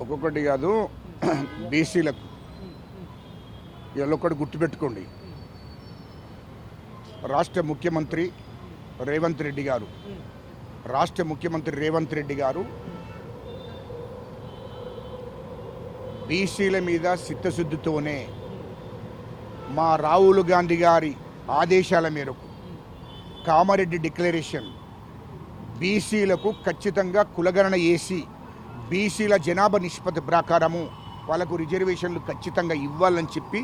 ఒక్కొక్కటి కాదు బీసీలకు. ఇలా గుర్తుపెట్టుకోండి. రాష్ట్ర ముఖ్యమంత్రి రేవంత్ రెడ్డి గారు. రాష్ట్ర ముఖ్యమంత్రి రేవంత్ రెడ్డి గారు బీసీల మీద చిత్తశుద్ధితోనే మా రాహుల్ గాంధీ గారి ఆదేశాల మేరకు కామారెడ్డి డిక్లరేషన్ బీసీలకు ఖచ్చితంగా కులగణన చేసి బీసీల జనాభా నిష్పత్తి ప్రకారము వాళ్ళకు రిజర్వేషన్లు ఖచ్చితంగా ఇవ్వాలని చెప్పి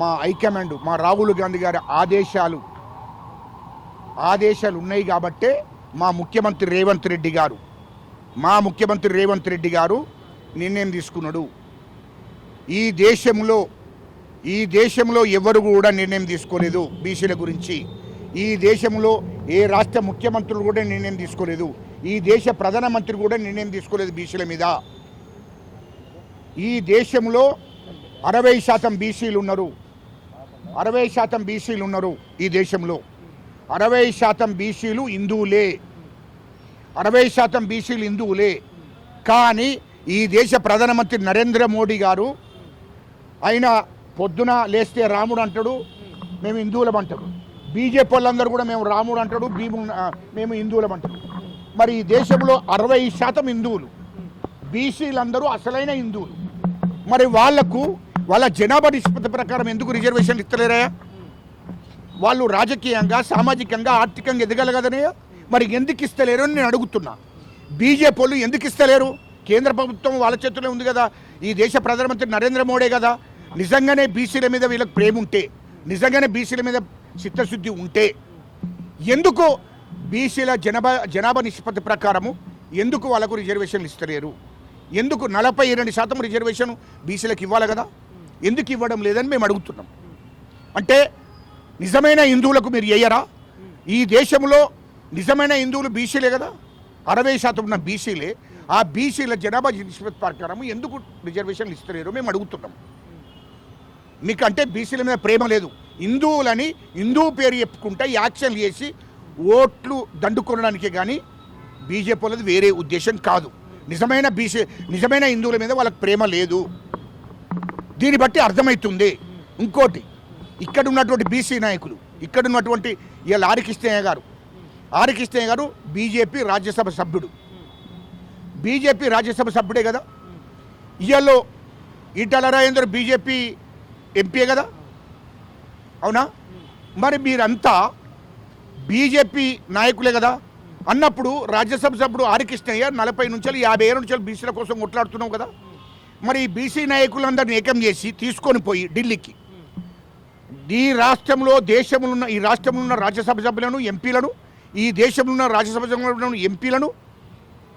మా హైకమాండ్ మా రాహుల్ గాంధీ గారి ఆదేశాలు ఆదేశాలు ఉన్నాయి కాబట్టే మా ముఖ్యమంత్రి రేవంత్ రెడ్డి గారు మా ముఖ్యమంత్రి రేవంత్ రెడ్డి గారు నిర్ణయం తీసుకున్నాడు. ఈ దేశంలో ఈ దేశంలో ఎవరు కూడా నిర్ణయం తీసుకోలేదు బీసీల గురించి. ఈ దేశంలో ఏ రాష్ట్ర ముఖ్యమంత్రులు కూడా నిర్ణయం తీసుకోలేదు. ఈ దేశ ప్రధానమంత్రి కూడా నిర్ణయం తీసుకోలేదు బీసీల మీద. ఈ దేశంలో అరవై శాతం బీసీలు ఉన్నారు. అరవై శాతం బీసీలు ఉన్నారు ఈ దేశంలో. అరవై శాతం బీసీలు హిందువులే. అరవై శాతం బీసీలు హిందువులే. కానీ ఈ దేశ ప్రధానమంత్రి నరేంద్ర మోడీ గారు ఆయన పొద్దున లేస్తే రాముడు అంటాడు మేము హిందువులం అంటాడు. బీజేపీ వాళ్ళందరూ కూడా మేము రాముడు అంటాడు భీము మేము హిందువులం అంటాడు. మరి ఈ దేశంలో అరవై శాతం హిందువులు. బీసీలందరూ అసలైన హిందువులు. మరి వాళ్ళకు వాళ్ళ జనాభా నిష్పత్తి ప్రకారం ఎందుకు రిజర్వేషన్లు ఇస్తలేరా? వాళ్ళు రాజకీయంగా సామాజికంగా ఆర్థికంగా ఎదగలగదనే? మరి ఎందుకు ఇస్తలేరు అని నేను అడుగుతున్నా. బీజేపీ ఎందుకు ఇస్తలేరు? కేంద్ర ప్రభుత్వం వాళ్ళ చేతిలో ఉంది కదా. ఈ దేశ ప్రధానమంత్రి నరేంద్ర మోడీ కదా. నిజంగానే బీసీల మీద వీళ్ళకి ప్రేమ ఉంటే నిజంగానే బీసీల మీద చిత్తశుద్ధి ఉంటే ఎందుకు బీసీల జనాభా జనాభా నిష్పత్తి ప్రకారము ఎందుకు వాళ్ళకు రిజర్వేషన్లు ఇస్తలేరు? ఎందుకు నలభై రెండు శాతం రిజర్వేషన్ బీసీలకు ఇవ్వాలి కదా? ఎందుకు ఇవ్వడం లేదని మేము అడుగుతున్నాం. అంటే నిజమైన హిందువులకు మీరు వేయరా ఈ దేశంలో నిజమైన హిందువులు బీసీలే కదా? అరవై శాతం ఉన్న బీసీలే. ఆ బీసీల జనాభా నిష్పత్తి ప్రకారం ఎందుకు రిజర్వేషన్లు ఇస్తలేరు మేము అడుగుతున్నాం. మీకు అంటే బీసీల మీద ప్రేమ లేదు. హిందువులని హిందూ పేరు చెప్పుకుంటే యాక్షన్లు చేసి ఓట్లు దండుకొనడానికే కానీ బీజేపీ వాళ్ళది వేరే ఉద్దేశం కాదు. నిజమైన బీసీ నిజమైన హిందువుల మీద వాళ్ళకి ప్రేమ లేదు. దీన్ని బట్టి అర్థమవుతుంది ఇంకోటి ఇక్కడ ఉన్నటువంటి బీసీ నాయకులు ఇక్కడ ఉన్నటువంటి ఇవాళ ఆరికృష్ణయ్య గారు ఆరికృష్ణయ్య గారు బీజేపీ రాజ్యసభ సభ్యుడు. బీజేపీ రాజ్యసభ సభ్యుడే కదా? ఇవాళ ఈటల రాజేందర్ బీజేపీ ఎంపీ కదా? అవునా? మరి మీరంతా బీజేపీ నాయకులే కదా. అన్నప్పుడు రాజ్యసభ సభ్యుడు ఆరికృష్ణయ్య నలభై నుంచి యాభై ఏళ్ళ నుంచి బీసీల కోసం కొట్లాడుతున్నావు కదా. మరి ఈ బీసీ నాయకులందరిని ఏకం చేసి తీసుకొని పోయి ఢిల్లీకి. ఈ రాష్ట్రంలో దేశంలో ఉన్న ఈ రాష్ట్రంలో ఉన్న రాజ్యసభ సభ్యులను ఎంపీలను ఈ దేశంలో ఉన్న రాజ్యసభ సభ్యులను ఎంపీలను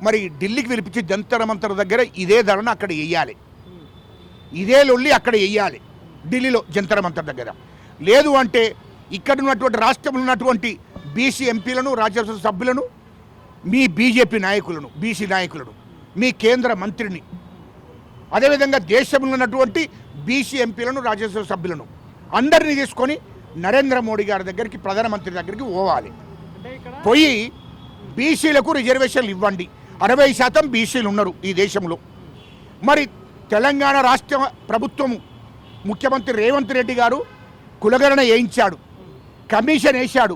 మరి ఢిల్లీకి పిలిపించి జంతరమంతర దగ్గర ఇదే ధరను అక్కడ వేయాలి ఇదే లొల్లి అక్కడ వేయాలి ఢిల్లీలో జంతరమంతర దగ్గర. లేదు అంటే ఇక్కడ ఉన్నటువంటి రాష్ట్రంలో ఉన్నటువంటి బీసీ ఎంపీలను రాజ్యసభ సభ్యులను మీ బీజేపీ నాయకులను బీసీ నాయకులను మీ కేంద్ర మంత్రిని. అదేవిధంగా దేశంలో ఉన్నటువంటి బీసీ ఎంపీలను రాజ్యసభ సభ్యులను అందరినీ తీసుకొని నరేంద్ర మోడీ గారి దగ్గరికి ప్రధానమంత్రి దగ్గరికి పోవాలి. పోయి బీసీలకు రిజర్వేషన్లు ఇవ్వండి. అరవై శాతం బీసీలు ఉన్నారు ఈ దేశంలో. మరి తెలంగాణ రాష్ట్ర ప్రభుత్వం ముఖ్యమంత్రి రేవంత్ రెడ్డి గారు కులగణన వేయించాడు. కమిషన్ వేశాడు.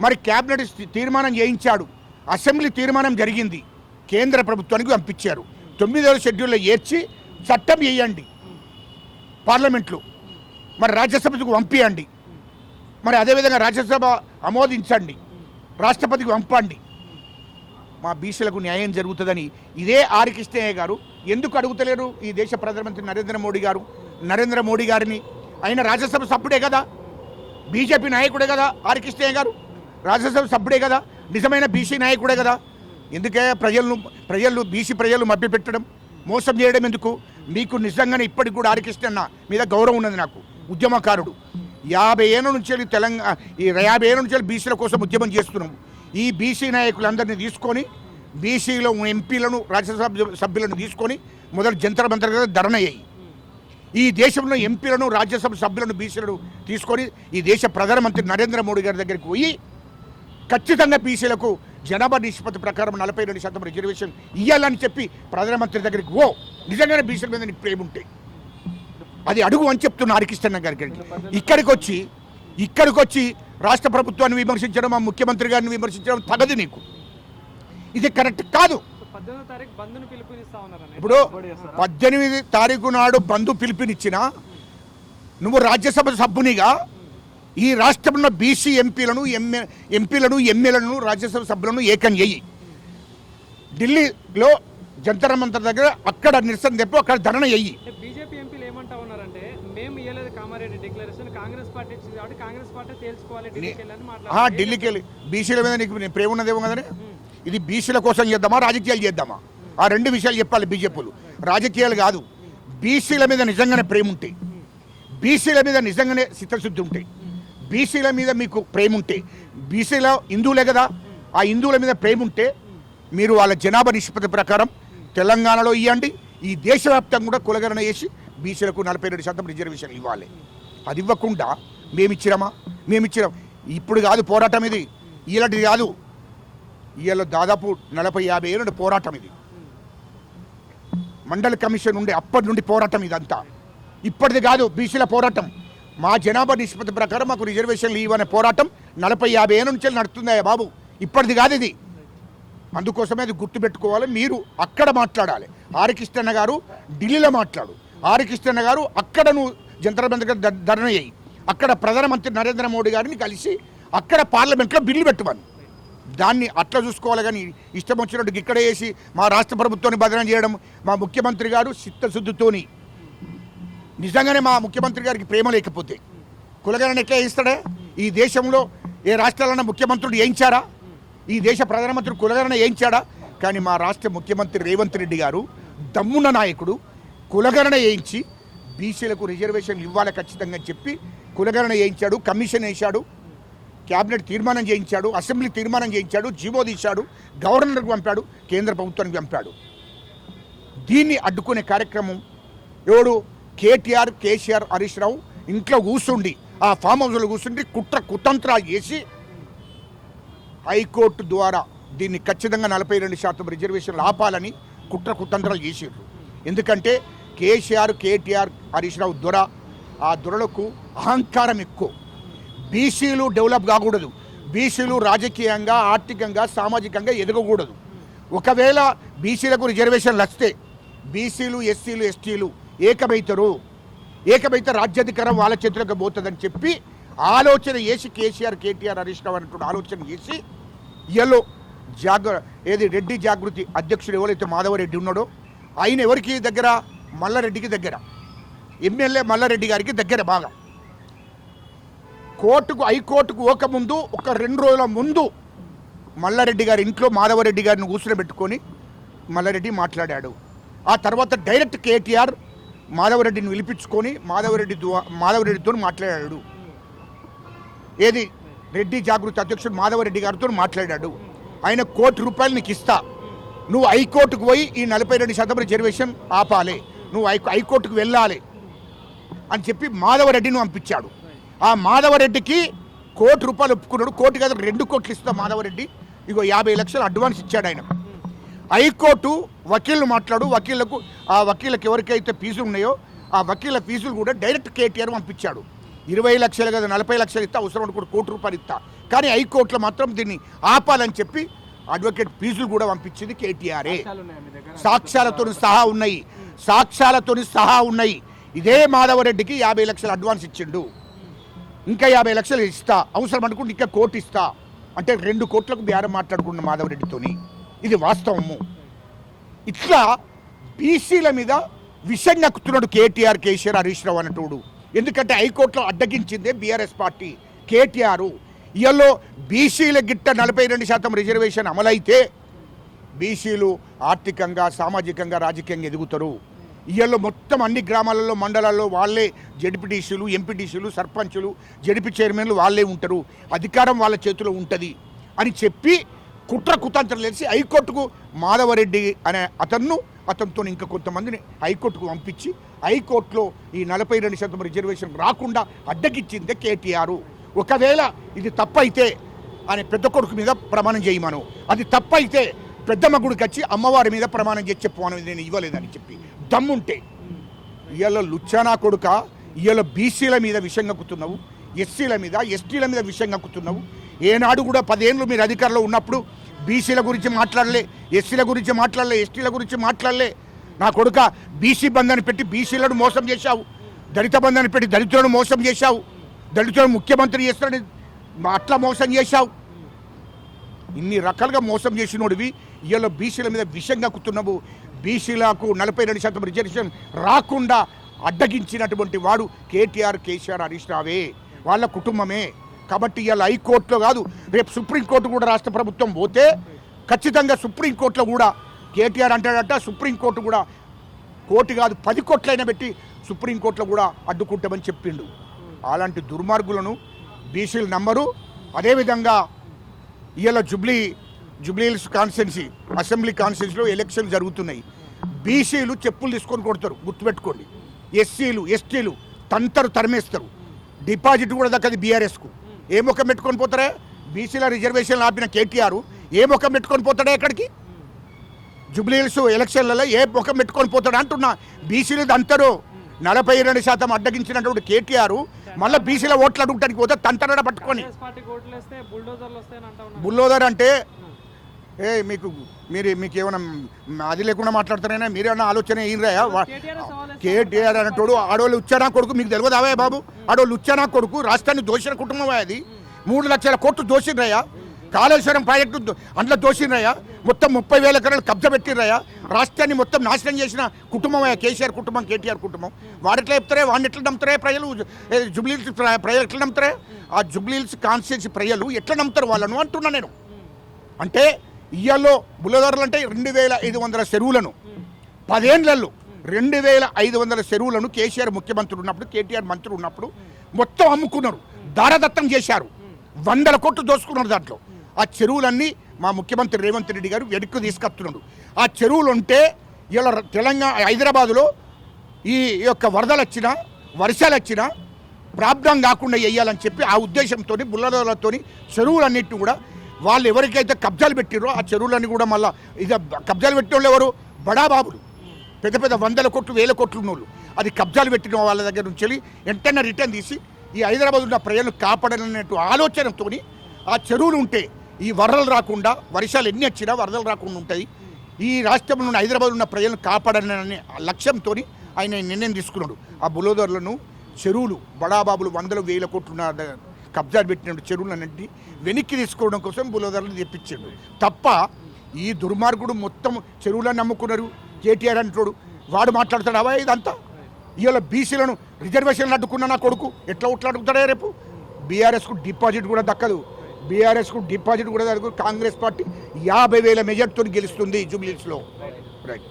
మరి క్యాబినెట్ తీర్మానం చేయించాడు. అసెంబ్లీ తీర్మానం జరిగింది. కేంద్ర ప్రభుత్వానికి పంపించారు. తొమ్మిదవ షెడ్యూల్లో ఏర్చి చట్టం వేయండి పార్లమెంట్లో. మరి రాజ్యసభకు పంపియండి. మరి అదేవిధంగా రాజ్యసభ ఆమోదించండి. రాష్ట్రపతికి పంపండి. మా బీసీలకు న్యాయం జరుగుతుందని ఇదే ఆర్ కృష్ణయ్య గారు. ఎందుకు అడుగుతలేరు ఈ దేశ ప్రధానమంత్రి నరేంద్ర మోడీ గారు? నరేంద్ర మోడీ గారిని. ఆయన రాజ్యసభ సభ్యుడే కదా? బీజేపీ నాయకుడే కదా ఆర్ కృష్ణయ్య గారు? రాజ్యసభ సభ్యుడే కదా నిజమైన బీసీ నాయకుడే కదా. ఎందుకే ప్రజలను ప్రజలు బీసీ ప్రజలు మభ్యపెట్టడం మోసం చేయడం ఎందుకు? మీకు నిజంగానే ఇప్పటికి కూడా ఆరికృష్ణ మీద గౌరవం ఉన్నది నాకు ఉద్యమకారుడు. యాభై ఏళ్ళ నుంచి వెళ్ళి తెలంగాణ ఈ యాభై ఏళ్ళ నుంచి బీసీల కోసం ఉద్యమం చేస్తున్నాం. ఈ బీసీ నాయకులందరినీ తీసుకొని బీసీలో ఎంపీలను రాజ్యసభ సభ్యులను తీసుకొని మొదలు జంతర మంతర్ దగ్గర ధరణ అయ్యాయి ఈ దేశంలో ఎంపీలను రాజ్యసభ సభ్యులను బీసీలను తీసుకొని ఈ దేశ ప్రధానమంత్రి నరేంద్ర మోడీ గారి దగ్గరికి పోయి ఖచ్చితంగా బీసీలకు జనాభా నిష్పత్తి ప్రకారం నలభై రెండు శాతం రిజర్వేషన్ ఇవ్వాలని చెప్పి ప్రధానమంత్రి దగ్గరికి ఓ నిజంగానే బీసీల మీద నీకు ప్రేమ ఉంటే. అది అడుగు అని చెప్తున్నా హరికృష్ణ గారికి ఇక్కడికి వచ్చి ఇక్కడికి వచ్చి రాష్ట్ర ప్రభుత్వాన్ని విమర్శించడం మా ముఖ్యమంత్రి గారిని విమర్శించడం తగదు నీకు. ఇది కరెక్ట్ కాదు. ఇప్పుడు పద్దెనిమిది తారీఖు నాడు బంధు పిలుపునిచ్చిన నువ్వు రాజ్యసభ సభ్యునిగా ఈ రాష్ట్రంలో బీసీ ఎంపీలను ఎంఏ ఎంపీలను ఎమ్మెల్యేలను రాజ్యసభ సభ్యులను ఏకం చేయి. ఢిల్లీలో జంతర్ మంతర్ దగ్గర అక్కడ నిరసన తెప్పు అక్కడ ధరణ చెయ్యి బీజేపీ ఎంపీలు ఏమంటా ఉన్నారంటే మేము ఇవ్వలేదు కామారెడ్డి డిక్లరేషన్ కాంగ్రెస్ పార్టీ ఇచ్చింది కాబట్టి కాంగ్రెస్ పార్టీ తేల్చుకోవాలి ఢిల్లీకి వెళ్ళి బీసీల మీద నీకు ప్రేమ ఉన్నదేమో కదనే? ఇది బీసీల కోసం చేద్దామా రాజకీయాలు చేద్దామా? ఆ రెండు విషయాలు చెప్పాలి బీజేపీలు. రాజకీయాలు కాదు బీసీల మీద నిజంగానే ప్రేమ ఉంటే బీసీల మీద నిజంగానే చిత్తశుద్ధి ఉంటే. బీసీల మీద మీకు ప్రేమ ఉంటే బీసీల హిందువులే కదా ఆ హిందువుల మీద ప్రేమ ఉంటే మీరు వాళ్ళ జనాభా నిష్పత్తి ప్రకారం తెలంగాణలో ఇవ్వండి ఈ దేశవ్యాప్తంగా కూడా కులగరణ చేసి బీసీలకు నలభై రెండు శాతం రిజర్వేషన్లు ఇవ్వాలి. అది ఇవ్వకుండా మేమిచ్చిరామా మేమిచ్చిరాం ఇప్పుడు కాదు పోరాటం ఇది. ఇలాంటిది కాదు. ఇవాళ దాదాపు నలభై యాభై ఏళ్ళ పోరాటం ఇది. మండల కమిషన్ ఉండే అప్పటి నుండి పోరాటం ఇదంతా. ఇప్పటిది కాదు బీసీల పోరాటం. మా జనాభా నిష్పత్తి ప్రకారం మాకు రిజర్వేషన్లు ఇవ్వనే పోరాటం నలభై యాభై ఏళ్ళ నుంచి నడుతుందయ్యా బాబు? ఇప్పటిది కాదు ఇది. అందుకోసమే అది గుర్తుపెట్టుకోవాలి మీరు అక్కడ మాట్లాడాలి. ఆరికృష్ణ గారు ఢిల్లీలో మాట్లాడు. ఆరికృష్ణ గారు అక్కడ నువ్వు జంతర్ మంతర్ అయ్యి చేయి. అక్కడ ప్రధానమంత్రి నరేంద్ర మోడీ గారిని కలిసి అక్కడ పార్లమెంట్లో బిల్లు పెట్టువాను దాన్ని అట్లా చూసుకోవాలి కానీ ఇష్టం వచ్చినట్టు ఇక్కడ వేసి మా రాష్ట్ర ప్రభుత్వాన్ని బదనం చేయడం మా ముఖ్యమంత్రి గారు చిత్తశుద్ధితోని నిజంగానే మా ముఖ్యమంత్రి గారికి ప్రేమ లేకపోతే కులగణన ఎట్లా వేయిస్తాడే ఈ దేశంలో ఏ రాష్ట్రాలన్నా ముఖ్యమంత్రుడు వేయించారా ఈ దేశ ప్రధానమంత్రి కులగణన వేయించాడా కానీ మా రాష్ట్ర ముఖ్యమంత్రి రేవంత్ రెడ్డి గారు దమ్మున్న నాయకుడు కులగణన వేయించి బీసీలకు రిజర్వేషన్లు ఇవ్వాలి ఖచ్చితంగా చెప్పి కులగణన వేయించాడు కమిషన్ వేశాడు క్యాబినెట్ తీర్మానం చేయించాడు అసెంబ్లీ తీర్మానం చేయించాడు జీవో తీశాడు గవర్నర్కి పంపాడు కేంద్ర ప్రభుత్వానికి పంపాడు. దీన్ని అడ్డుకునే కార్యక్రమం ఎవడు కేటీఆర్ కేసీఆర్ హరీష్ రావు ఇంట్లో కూర్చుండి ఆ ఫామ్ హౌస్లో కూర్చుండి కుట్ర కుతంత్రాలు చేసి హైకోర్టు ద్వారా దీన్ని ఖచ్చితంగా నలభై రెండు శాతం రిజర్వేషన్లు ఆపాలని కుట్ర కుతంత్రాలు చేసారు ఎందుకంటే కేసీఆర్ కేటీఆర్ హరీష్ రావు దొర ఆ దొరలకు అహంకారం ఎక్కువ. బీసీలు డెవలప్ కాకూడదు. బీసీలు రాజకీయంగా ఆర్థికంగా సామాజికంగా ఎదగకూడదు. ఒకవేళ బీసీలకు రిజర్వేషన్లు వస్తే బీసీలు ఎస్సీలు ఎస్టీలు ఏకమైతారు. ఏకమైతే రాజ్యాధికారం వాళ్ళ చేతులకు పోతుందని చెప్పి ఆలోచన చేసి కేసీఆర్ కేటీఆర్ హరీష్ రావు ఆలోచన చేసి ఇయలో జాగ్ర ఏది రెడ్డి జాగృతి అధ్యక్షుడు ఎవరైతే మాధవరెడ్డి ఉన్నాడో ఆయన ఎవరికి దగ్గర? మల్లారెడ్డికి దగ్గర. ఎమ్మెల్యే మల్లారెడ్డి గారికి దగ్గర బాగా. కోర్టుకు హైకోర్టుకు పోకముందు ఒక రెండు రోజుల ముందు మల్లారెడ్డి గారి ఇంట్లో మాధవరెడ్డి గారిని కూర్చుని పెట్టుకొని మల్లారెడ్డి మాట్లాడాడు. ఆ తర్వాత డైరెక్ట్ కేటీఆర్ మాధవరెడ్డిని పిలిపించుకొని మాధవరెడ్డి మాధవరెడ్డితో మాట్లాడాడు. ఏది? రెడ్డి జాగృతి అధ్యక్షుడు మాధవరెడ్డి గారితో మాట్లాడాడు. ఆయన కోటి రూపాయలు నీకు ఇస్తా. నువ్వు హైకోర్టుకు పోయి ఈ నలభై రెండు శాతం రిజర్వేషన్ ఆపాలి. నువ్వు హై హైకోర్టుకు వెళ్ళాలి అని చెప్పి మాధవరెడ్డిని పంపించాడు. ఆ మాధవరెడ్డికి కోటి రూపాయలు ఒప్పుకున్నాడు. కోటి కదా రెండు కోట్లు ఇస్తా మాధవరెడ్డి. ఇగో యాభై లక్షలు అడ్వాన్స్ ఇచ్చాడు ఆయన. హైకోర్టు వకీళ్ళు మాట్లాడు వకీళ్ళకు ఆ వకీళ్ళకి ఎవరికైతే ఫీజులు ఉన్నాయో ఆ వకీళ్ళ ఫీజులు కూడా డైరెక్ట్ కేటీఆర్ పంపించాడు. ఇరవై లక్షలు కదా నలభై లక్షలు ఇస్తా అవసరం అనుకుంటే కోటి రూపాయలు ఇస్తా. కానీ హైకోర్టులో మాత్రం దీన్ని ఆపాలని చెప్పి అడ్వకేట్ ఫీజులు కూడా పంపించింది కేటీఆరే. సాక్ష్యాలు ఉన్నాయా మీ దగ్గర? సాక్ష్యాలతో సహా ఉన్నాయి. సాక్ష్యాలతో సహా ఉన్నాయి. ఇదే మాధవరెడ్డికి యాభై లక్షలు అడ్వాన్స్ ఇచ్చిండు. ఇంకా యాభై లక్షలు ఇస్తా. అవసరం అనుకుంటే ఇంకా కోటి ఇస్తా. అంటే రెండు కోట్లకు బేరం మాట్లాడుకున్న మాధవరెడ్డితోని. ఇది వాస్తవము. ఇట్లా బీసీల మీద విషయం నక్కుతున్నాడు కేటీఆర్ కేసీఆర్ హరీష్ రావు అన్నటోడు ఎందుకంటే హైకోర్టులో అడ్డగించిందే బీఆర్ఎస్ పార్టీ కేటీఆర్. ఇయల్లో బీసీల గిట్ట నలభై రెండు శాతం రిజర్వేషన్ అమలైతే బీసీలు ఆర్థికంగా సామాజికంగా రాజకీయంగా ఎదుగుతారు. ఇయ్యల్లో మొత్తం అన్ని గ్రామాలలో మండలాల్లో వాళ్ళే జడిపిటీసీలు ఎంపీటీసీలు సర్పంచులు జడిపి చైర్మన్లు వాళ్ళే ఉంటారు. అధికారం వాళ్ళ చేతిలో ఉంటుంది అని చెప్పి కుట్ర కుతంత్రం లేచి హైకోర్టుకు మాధవరెడ్డి అనే అతన్ను అతనితో ఇంకా కొంతమందిని హైకోర్టుకు పంపించి హైకోర్టులో ఈ నలభై రెండు శాతం రిజర్వేషన్ రాకుండా అడ్డగిచ్చిందే కేటీఆర్. ఒకవేళ ఇది తప్పైతే అనే పెద్ద కొడుకు మీద ప్రమాణం చేయమను. అది తప్పైతే పెద్దమ్మ గుడికి వచ్చి అమ్మవారి మీద ప్రమాణం చేసి చెప్పు నేను ఇవ్వలేదని చెప్పి. దమ్ముంటే. ఇవాళ లుచ్చానా కొడుక ఇవాళ బీసీల మీద విషం కక్కుతున్నావు ఎస్సీల మీద ఎస్టీల మీద విషంగా కక్కుతున్నావు ఏనాడు కూడా పదేళ్ళు మీరు అధికారంలో ఉన్నప్పుడు బీసీల గురించి మాట్లాడలే ఎస్సీల గురించి మాట్లాడలే ఎస్టీల గురించి మాట్లాడలే. నా కొడుక బీసీ బంధాన్ని పెట్టి బీసీలను మోసం చేశావు. దళిత బంధాన్ని పెట్టి దళితులను మోసం చేశావు. దళితులను ముఖ్యమంత్రి చేస్తాడని అట్లా మోసం చేశావు. ఇన్ని రకాలుగా మోసం చేసినోడివి ఇవాళ బీసీల మీద విషం కక్కుతున్నావు. బీసీలకు నలభై రెండు శాతం రిజర్వేషన్ రాకుండా అడ్డగించినటువంటి వాడు కేటీఆర్ కేసీఆర్ హరీష్ రావే. వాళ్ళ కుటుంబమే. కాబట్టి ఇవాళ హైకోర్టులో కాదు రేపు సుప్రీంకోర్టు కూడా రాష్ట్ర ప్రభుత్వం పోతే ఖచ్చితంగా సుప్రీంకోర్టులో కూడా కేటీఆర్ అంటాడట సుప్రీంకోర్టు కూడా కోటి కాదు పది కోట్లైనా పెట్టి సుప్రీంకోర్టులో కూడా అడ్డుకుంటామని చెప్పిండు. అలాంటి దుర్మార్గులను బీసీలు నమ్మరు. అదేవిధంగా ఇవాళ జుబ్లీ జుబ్లీహిల్స్ కాన్స్టిట్యున్సీ అసెంబ్లీ కాన్స్టిట్యున్సీలో ఎలక్షన్ జరుగుతున్నాయి. బీసీలు చెప్పులు తీసుకొని కొడతారు గుర్తుపెట్టుకోండి. ఎస్సీలు ఎస్టీలు తంతరు తరిమేస్తారు. డిపాజిట్ కూడా దక్కది బీఆర్ఎస్కు. ఏ ముఖం పెట్టుకొని పోతారా? బీసీల రిజర్వేషన్లు ఆపిన కేటీఆర్. ఏ ముఖం పెట్టుకొని పోతాడా ఎక్కడికి? జుబ్లీహిల్స్ ఎలక్షన్లలో ఏ ముఖం పెట్టుకొని పోతాడు అంటున్నా. బీసీలు అంతరు నలభై రెండు శాతం అడ్డగించినటువంటి కేటీఆర్ మళ్ళీ బీసీల ఓట్లు అడుగుతానికి పోతే తంతరడ పట్టుకొని. బుల్లోదర్ అంటే ఏ మీకు మీరు మీకు ఏమైనా అది లేకుండా మాట్లాడుతున్నారా? మీరేమన్నా ఆలోచన ఏంరాయా కేటీఆర్ అనేటోడు ఆడవాళ్ళు ఉచ్చానా కొడుకు? మీకు తెలియదావే బాబు? ఆడవాళ్ళు ఉచ్చానా కొడుకు? రాష్ట్రాన్ని దోషిన కుటుంబం అది. మూడు లక్షల కోట్లు దోషిండ్రయ్యా. కాళేశ్వరం ప్రాజెక్టు అందులో దోషిండ్రయ్యా. మొత్తం ముప్పై వేల ఎకరాలు కబ్జా పెట్టిర్రయ్యా రాష్ట్రాన్ని మొత్తం నాశనం చేసిన కుటుంబం కేసీఆర్ కుటుంబం కేటీఆర్ కుటుంబం. వాడెట్లా చెప్తారే? వాడిని ఎట్లా నమ్ముతారే ప్రజలు? ప్ర- ప్రజలు ఎట్లా నమ్ముతారే? ఆ జుబ్లీహిల్స్ కాన్స్టిట్యూన్సీ ప్రజలు ఎట్లా నమ్ముతారు వాళ్ళను అంటున్నా నేను. అంటే ఇయ్యాల్లో బుల్లదారులు అంటే రెండు వేల ఐదు వందల చెరువులను. పదేండ్లలో రెండు వేల ఐదు వందల చెరువులను కేసీఆర్ ముఖ్యమంత్రి ఉన్నప్పుడు కేటీఆర్ మంత్రి ఉన్నప్పుడు మొత్తం అమ్ముకున్నారు. దారదత్తం చేశారు. వందల కోట్లు దోసుకున్నారు దాంట్లో. ఆ చెరువులన్నీ మా ముఖ్యమంత్రి రేవంత్ రెడ్డి గారు వెనక్కి తీసుకొస్తున్నాడు. ఆ చెరువులు ఉంటే ఇలా తెలంగాణ హైదరాబాదులో ఈ యొక్క వరదలు వచ్చినా వర్షాలు వచ్చినా ప్రాబ్లం కాకుండా వేయాలని చెప్పి ఆ ఉద్దేశంతో బుల్లలతో చెరువులన్నింటినీ కూడా వాళ్ళు ఎవరికైతే కబ్జాలు పెట్టిరో ఆ చెరువులన్నీ కూడా మళ్ళీ ఇక కబ్జాలు పెట్టిన వాళ్ళు ఎవరు బడాబాబులు పెద్ద పెద్ద వందల కోట్లు వేల కోట్లు ఉన్నోళ్ళు. అది కబ్జాలు పెట్టిన వాళ్ళ దగ్గర నుంచి వెళ్ళి వెంటనే రిటర్న్ తీసి ఈ హైదరాబాద్ ఉన్న ప్రజలను కాపాడాలనేటు ఆలోచనతోని ఆ చెరువులు ఉంటే ఈ వరదలు రాకుండా వర్షాలు ఎన్ని వచ్చినా వరదలు రాకుండా ఉంటాయి. ఈ రాష్ట్రంలో ఉన్న హైదరాబాద్ ఉన్న ప్రజలను కాపాడాలనే లక్ష్యంతో ఆయన నిర్ణయం తీసుకున్నాడు. ఆ బులోదర్లను చెరువులు బడాబాబులు వందల వేల కోట్లున్న కబ్జా పెట్టినట్టు పెట్టిన చెరువులన్నింటినీ వెనక్కి తీసుకోవడం కోసం బులోదర్లు తెప్పించాడు తప్ప ఈ దుర్మార్గుడు మొత్తం చెరువులను నమ్ముకున్నారు. కేటీఆర్ అంటాడు వాడు మాట్లాడతాడు ఇదంతా? ఇవాళ బీసీలను రిజర్వేషన్లు అడ్డుకున్న నా కొడుకు ఎట్లా ఓట్లు రేపు? బీఆర్ఎస్కు డిపాజిట్ కూడా దక్కదు. బీఆర్ఎస్కు డిపాజిట్ కూడా దక్కదు. కాంగ్రెస్ పార్టీ యాభై వేల మెజార్టీతో గెలుస్తుంది జూబ్లీస్లో రైట్.